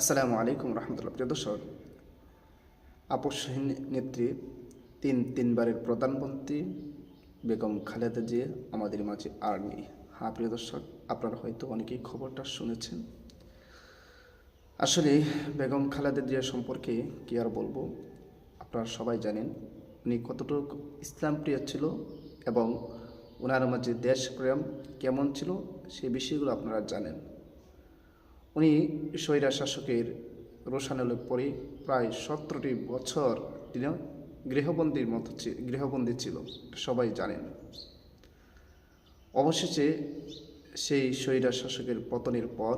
আসসালামু আলাইকুম রহমতুল্লাহ। প্রিয় দর্শক আপসহীন নেত্রী, তিন তিনবারের প্রধানমন্ত্রী বেগম খালেদা জিয়া, আমাদের মাঝে আর নেই হ্যাঁ প্রিয় দর্শক, আপনারা হয়তো অনেকেই খবরটা শুনেছেন। আসলে বেগম খালেদা জিয়া সম্পর্কে কি আর বলব? আপনারা সবাই জানেন, উনি কতটুকু ইসলাম প্রিয় ছিল এবং ওনার মাঝে দেশপ্রেম কেমন ছিল সেই বিষয়গুলো আপনারা জানেন। উনি স্বৈরা শাসকের রোশানলে পরে প্রায় সতেরোটি বছর তিনি গৃহবন্দির মতো গৃহবন্দী ছিল সবাই জানেন। অবশেষে সেই স্বৈরা শাসকের পতনের পর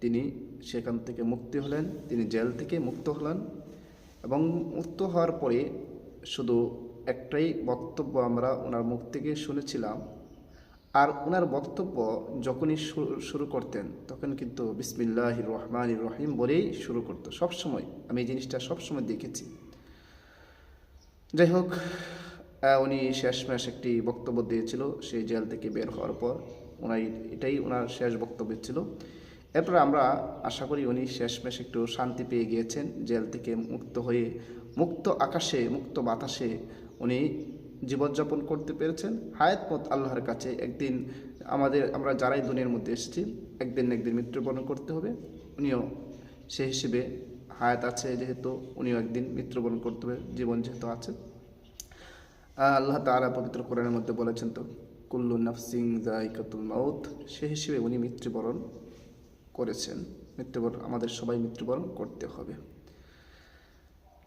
তিনি সেখান থেকে মুক্তি হলেন, তিনি জেল থেকে মুক্ত হলেন এবং মুক্ত হওয়ার পরে শুধু একটাই বক্তব্য আমরা ওনার মুখ থেকে শুনেছিলাম আর ওনার বক্তব্য যখনই শুরু করতেন, তখন কিন্তু বিসমিল্লাহ রহমান রহিম বলেই শুরু করতো। সবসময়, আমি এই জিনিসটা সবসময় দেখেছি। যাই হোক উনি শেষমেশ একটি বক্তব্য দিয়েছিল, সেই জেল থেকে বের হওয়ার পর। ওনার এটাই ওনার শেষ বক্তব্য ছিল। এরপর আমরা আশা করি উনি শেষমেশ একটু শান্তি পেয়ে গিয়েছেন। জেল থেকে মুক্ত হয়ে, মুক্ত আকাশে, মুক্ত বাতাসে উনি জীবনযাপন করতে পেরেছেন। হায়াত পথ আল্লাহর কাছে একদিন আমাদের, আমরা যারাই দুনিয়ার মধ্যে এসেছি, একদিন একদিন মৃত্যুবরণ করতে হবে। উনিও সেই হিসেবে হায়াত আছে যেহেতু, উনিও একদিন মৃত্যুবরণ করতে হবে, জীবন যেহেতু আছে। আল্লাহ তাআলা পবিত্র কোরআনের মধ্যে বলেছেন তো, কুল্লু নাফসিং জাইকাতুল মাউত, সে হিসেবে উনি মৃত্যুবরণ করেছেন। মৃত্যুবরণ, আমাদের সবাই মৃত্যুবরণ করতে হবে।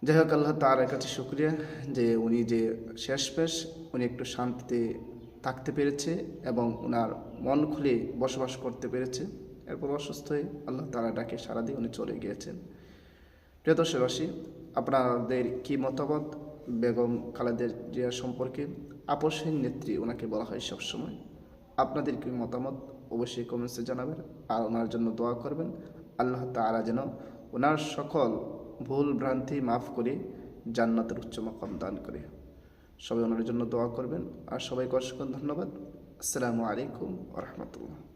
যাই হোক আল্লাহ তার কাছে শুক্রিয়া যে উনি যে শেষ পেশ, উনি একটু শান্তিতে থাকতে পেরেছে এবং ওনার মন খুলে বসবাস করতে পেরেছে। এরপর অসুস্থ হয়ে আল্লাহ তারা ডাকে সারা দিয়ে উনি চলে গিয়েছেন। প্রিয় দর্শকবাসী আপনাদের কি মতামত? বেগম খালেদের জিয়া সম্পর্কে আপসহীন নেত্রী ওনাকে বলা হয় সবসময়। আপনাদের কি মতামত? অবশ্যই কমেন্টসে জানাবেন। আর ওনার জন্য দোয়া করবেন। আল্লাহ তাআলা যেন ওনার সকল ভুল ভ্রান্তি মাফ করে জান্নাতের উচ্চ মকাম দান করে। সবাই ওনার জন্য দোয়া করবেন। আর সবাইকে অসংখ্য ধন্যবাদ। আসসালামু আলাইকুম রহমতুল্লাহ।